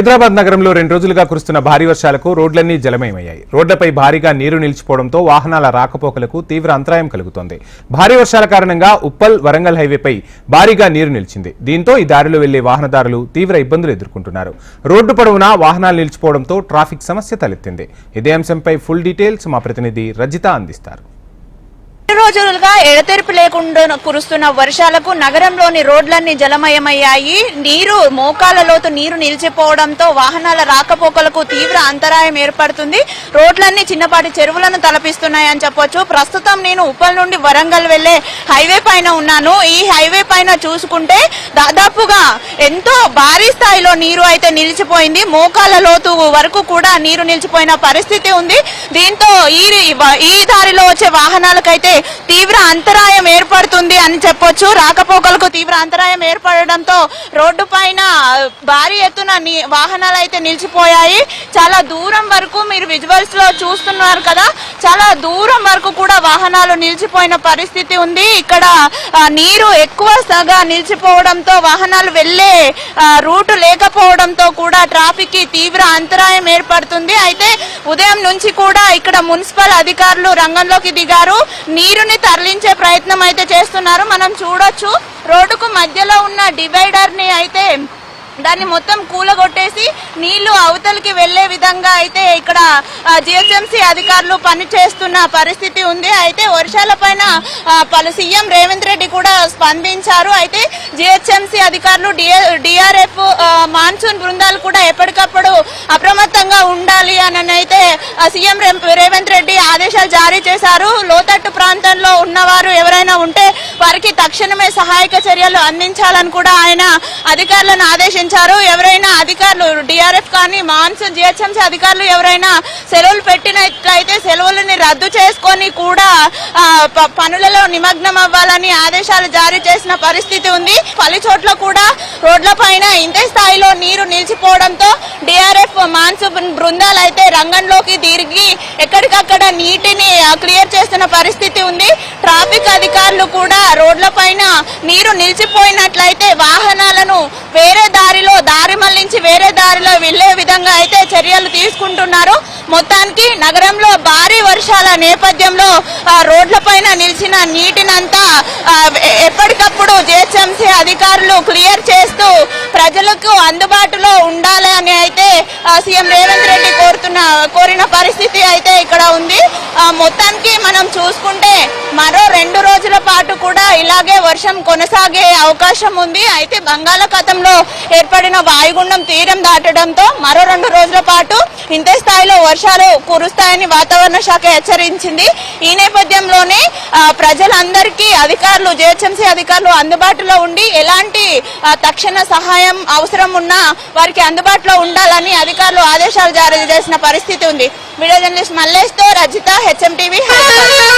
హైదరాబాద్ నగరంలో రెండు రోజులుగా కురుస్తున్న భారీ వర్షాలకు రోడ్లన్నీ జలమయమయ్యాయి. రోడ్లపై భారీగా నీరు నిలిచిపోవడంతో వాహనాల రాకపోకలకు తీవ్ర అంతరాయం కలుగుతోంది. భారీ వర్షాల కారణంగా ఉప్పల్ వరంగల్ హైవేపై భారీగా నీరు నిలిచింది. దీంతో ఈ దారిలో వెళ్ళే వాహనదారులు తీవ్ర ఇబ్బందులు ఎదుర్కొంటున్నారు. రోడ్డు పొడవునా వాహనాలు నిలిచిపోవడంతో ట్రాఫిక్ సమస్య తలెత్తింది. ఇదే అంశంపై ఫుల్ డీటెయిల్స్ మా ప్రతినిధి రజిత అందిస్తారు. రోజులుగా ఎడతెరిపి లేకుండా కురుస్తున్న వర్షాలకు నగరంలోని రోడ్లన్నీ జలమయమయ్యాయి. నీరు మోకాల లోతు నీరు నిలిచిపోవడంతో వాహనాల రాకపోకలకు తీవ్ర అంతరాయం ఏర్పడుతుంది. రోడ్లన్నీ చిన్నపాటి చెరువులను తలపిస్తున్నాయని చెప్పొచ్చు. ప్రస్తుతం నేను ఉప్పల్ నుండి వరంగల్ వెళ్ళే హైవే పైన ఉన్నాను. ఈ హైవే పైన చూసుకుంటే దాదాపుగా ఎంతో భారీ స్థాయిలో నీరు అయితే నిలిచిపోయింది. మోకాల లోతు వరకు కూడా నీరు నిలిచిపోయిన పరిస్థితి ఉంది. దీంతో ఈ ఈ వచ్చే వాహనాలకైతే తీవ్ర అంతరాయం ఏర్పడుతుంది అని చెప్పొచ్చు. రాకపోకలకు తీవ్ర అంతరాయం ఏర్పడడంతో రోడ్డు పైన భారీ ఎత్తున వాహనాలు అయితే నిలిచిపోయాయి. చాలా దూరం వరకు మీరు విజువల్స్లో చూస్తున్నారు కదా చాలా దూరం వరకు కూడా వాహనాలు నిలిచిపోయిన పరిస్థితి ఉంది. ఇక్కడ నీరు ఎక్కువ సగా నిలిచిపోవడంతో వాహనాలు వెళ్ళే రూటు లేకపోవడంతో కూడా ట్రాఫిక్కి తీవ్ర అంతరాయం ఏర్పడుతుంది. అయితే ఉదయం నుంచి కూడా ఇక్కడ మున్సిపల్ అధికారులు రంగంలోకి దిగారు. నీరుని తరలించే ప్రయత్నం అయితే చేస్తున్నారు. మనం చూడొచ్చు. రోడ్డుకు మధ్యలో ఉన్న డివైడర్ని అయితే దాన్ని మొత్తం కూలగొట్టేసి నీళ్ళు అవతలికి వెళ్ళే విధంగా అయితే ఇక్కడ జిహెచ్ఎంసీ అధికారులు పనిచేస్తున్న పరిస్థితి ఉంది. అయితే వర్షాల పైన పలు సీఎం రేవంత్ రెడ్డి కూడా స్పందించారు. అయితే జిహెచ్ఎంసీ అధికారులు డిఆర్ఎఫ్ మాన్సూన్ బృందాలు కూడా ఎప్పటికప్పుడు అప్రమత్తంగా ఉండాలి అని అయితే సీఎం రేవంత్ రెడ్డి ఆదేశాలు జారీ చేశారు. లోతట్టు ప్రాంతంలో ఉన్నవారు ఎవరైనా ఉంటే వారికి తక్షణమే సహాయక చర్యలు అందించాలని కూడా ఆయన అధికారులను ఆదేశించారు. ఎవరైనా అధికారులు డిఆర్ఎఫ్ కానీ మాన్సూన్ జిహెచ్ఎంసీ అధికారులు ఎవరైనా సెలవులు పెట్టినట్లయితే సెలవులని రద్దు చేసుకొని కూడా పనులలో నిమగ్నం అవ్వాలని ఆదేశాలు జారీ చేసిన పరిస్థితి ఉంది. పలు చోట్ల కూడా రోడ్ల పైన ఇంతే స్థాయిలో నీరు నిలిచిపోవడంతో డిఆర్ఎఫ్ మాన్సూన్ బృందాలు అయితే రంగంలోకి తిరిగి ఎక్కడికక్కడ నీటిని ఆ, క్లియర్ చేస్తున్న పరిస్థితి ఉంది ట్రాఫిక్ అధికారులు కూడా రోడ్ల పైన నీరు నిలిచిపోయినట్లయితే వాహనాలను వేరే దారిలో దారి మళ్ళించి వేరే దారిలో వెళ్ళే విధంగా అయితే చర్యలు తీసుకుంటున్నారు. మొత్తానికి నగరంలో భారీ వర్షాల నేపథ్యంలో రోడ్ల పైన నిలిచిన నీటినంతా ఎప్పటికప్పుడు జిహెచ్ఎంసీ అధికారులు క్లియర్ చేస్తూ ప్రజలకు అందుబాటులో ఉండాలి అని అయితే సీఎం రేవంత్ రెడ్డి కోరుతున్న కోరిన పరిస్థితి అయితే ఇక్కడ ఉంది. మొత్తానికి మనం చూసుకుంటే మరో రెండు రోజుల పాటు కూడా ఇలాగే వర్షం కొనసాగే అవకాశం ఉంది. అయితే బంగాళాఖాతంలో ఏర్పడిన వాయుగుండం తీరం దాటడంతో మరో రెండు రోజుల పాటు ఇంతే స్థాయిలో వర్షాలు కురుస్తాయని వాతావరణ శాఖ హెచ్చరించింది. ఈ నేపథ్యంలోనే ప్రజలందరికీ అధికారులు జిహెచ్ఎంసీ అధికారులు అందుబాటులో ఉండి ఎలాంటి తక్షణ సహాయం అవసరం ఉన్నా వారికి అందుబాటులో ఉండాలని అధికారులు ఆదేశాలు జారీ చేసిన పరిస్థితి ఉంది. మీడియా జర్నలిస్ట్ మల్లేష్తో రజిత హెచ్ఎం టీవీ హైదరాబాద్